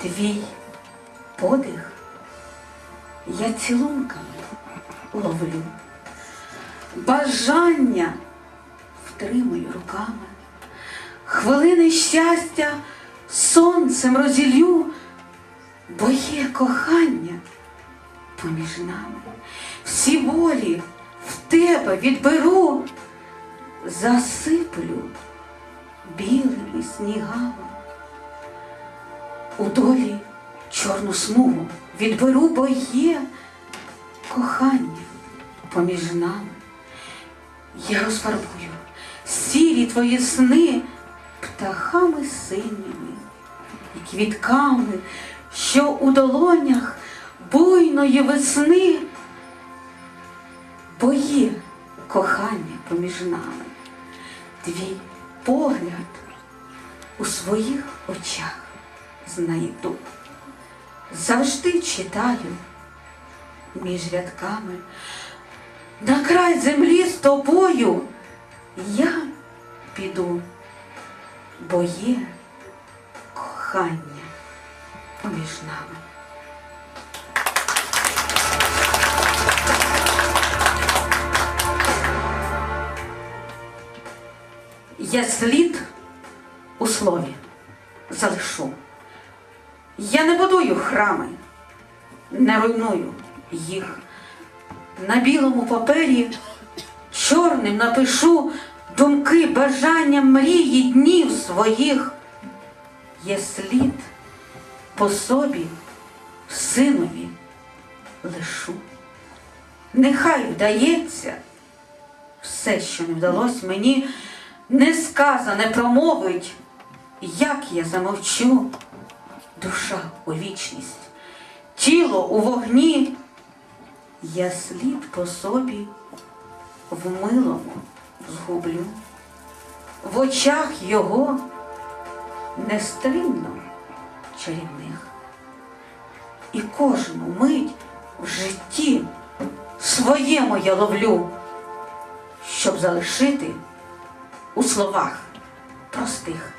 Твій подих я цілунками ловлю, бажання втримую руками, хвилини щастя сонцем розілю, бо є кохання поміж нами. Всі болі в тебе відберу, засиплю білими снігами. У долі чорну смугу відберу, бо є кохання поміж нами. Я розфарбую сірі твої сни птахами синіми і квітками, що у долонях буйної весни, бо є кохання поміж нами. Твій погляд у своїх очах знайду. Завжди читаю між рядками. На край землі з тобою я піду, бо є кохання поміж нами. Я слід у слові залишу. Я не будую храми, не руйную їх. На білому папері чорним напишу думки, бажання, мрії днів своїх. Є слід по собі синові лишу. Нехай вдається все, що не вдалось мені, несказане промовить, як я замовчу, душа у вічність, тіло у вогні, я слід по собі в милому згублю, в очах його нестримно чарівних. І кожну мить в житті своєму я ловлю, щоб залишити у словах простих